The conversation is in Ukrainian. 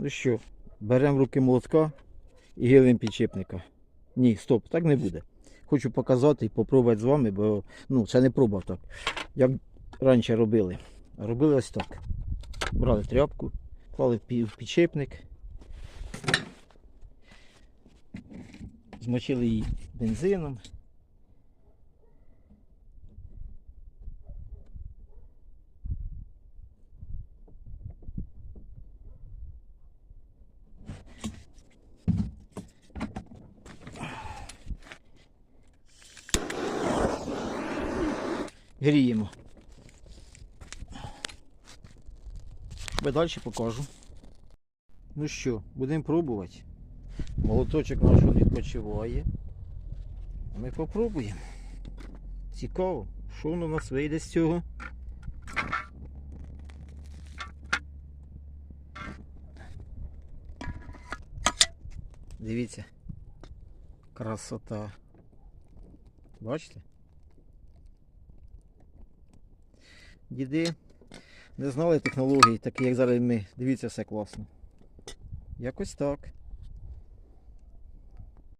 Ну що, беремо руки молотка і гилим підчепника. Ні, стоп, так не буде. Хочу показати і попробувати з вами, бо ну, це не проба так. Як раніше робили. Робили ось так. Брали тряпку, клали в підчепник, змочили її бензином. Гріємо. Тебе далі покажу. Ну що, будемо пробувати. Молоточок наш відпочиває. Ми попробуємо. Цікаво, що воно у нас вийде з цього. Дивіться. Красота. Бачите? Діди не знали технологій, такі як зараз ми. Дивіться, все класно. Якось так.